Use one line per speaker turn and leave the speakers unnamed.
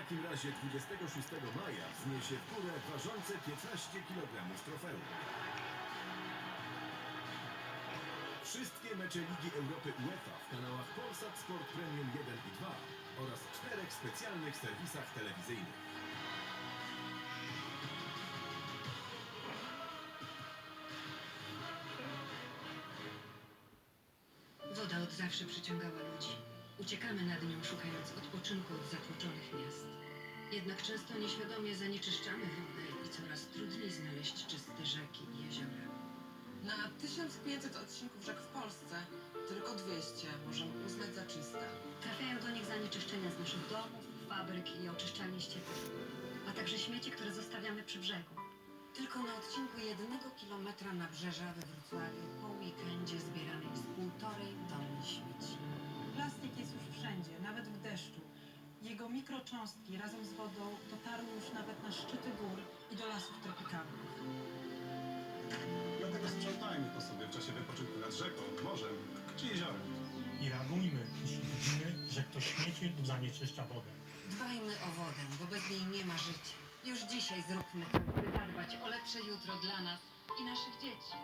takim razie 26 maja wzniesie w górę ważące 15 kg trofeum. Wszystkie mecze Ligi Europy UEFA w kanałach Polsat Sport Premium 1 i 2 oraz czterech specjalnych serwisach telewizyjnych.
Woda od zawsze przyciągała ludzi. Uciekamy nad nią, szukając odpoczynku od zatłoczonych. Jednak często nieświadomie zanieczyszczamy wodę i coraz trudniej znaleźć czyste rzeki i jeziora.
Na 1500 odcinków rzek w Polsce tylko 200 możemy uznać za czyste.
Trafiają do nich zanieczyszczenia z naszych domów, fabryk i oczyszczalni ścieków, a także śmieci, które zostawiamy przy brzegu.
Tylko na odcinku jednego kilometra nabrzeża we Wrocławiu po weekendzie zbierane jest półtorej
mikrocząstki razem z wodą dotarły już nawet na szczyty gór i do lasów tropikalnych.
Dlatego sprzątajmy po sobie w czasie wypoczynku nad rzeką, morzem czy jeziorem.
I reagujmy, jeśli widzimy, że ktoś śmieci lub zanieczyszcza wodę.
Dbajmy o wodę, bo bez niej nie ma życia. Już dzisiaj zróbmy to, by zadbać o lepsze jutro dla nas i naszych dzieci.